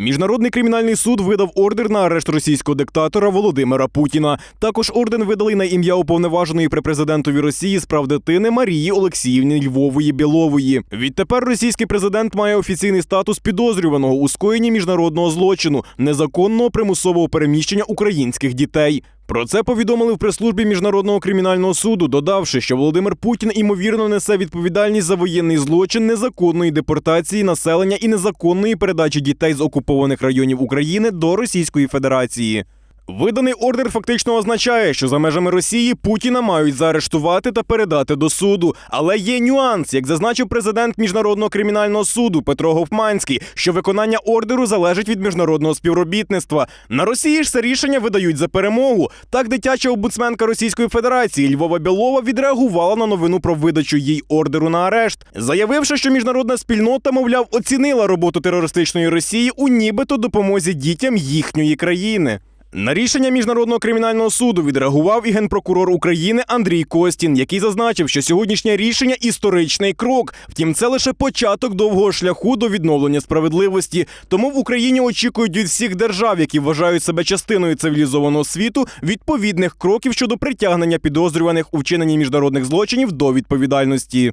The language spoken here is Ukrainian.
Міжнародний кримінальний суд видав ордер на арешт російського диктатора Володимира Путіна. Також орден видали на ім'я уповноваженої при президентові Росії з прав дитини Марії Олексіївні Львової Білової. Відтепер російський президент має офіційний статус підозрюваного у скоєнні міжнародного злочину незаконного примусового переміщення українських дітей. Про це повідомили в прес-службі міжнародного кримінального суду, додавши, що Володимир Путін імовірно несе відповідальність за воєнний злочин незаконної депортації населення і незаконної передачі дітей з окупованих районів України до Російської Федерації. Виданий ордер фактично означає, що за межами Росії Путіна мають заарештувати та передати до суду. Але є нюанс, як зазначив президент міжнародного кримінального суду Петро Гофманський, що виконання ордеру залежить від міжнародного співробітництва. На Росії ж це рішення видають за перемогу. Так, дитяча омбудсменка Російської Федерації Львова Білова відреагувала на новину про видачу їй ордеру на арешт, заявивши, що міжнародна спільнота, мовляв, оцінила роботу терористичної Росії у нібито допомозі дітям їхньої країни. На рішення міжнародного кримінального суду відреагував і генпрокурор України Андрій Костін, який зазначив, що сьогоднішнє рішення історичний крок. Втім, це лише початок довгого шляху до відновлення справедливості. Тому в Україні очікують від всіх держав, які вважають себе частиною цивілізованого світу, відповідних кроків щодо притягнення підозрюваних у вчиненні міжнародних злочинів до відповідальності.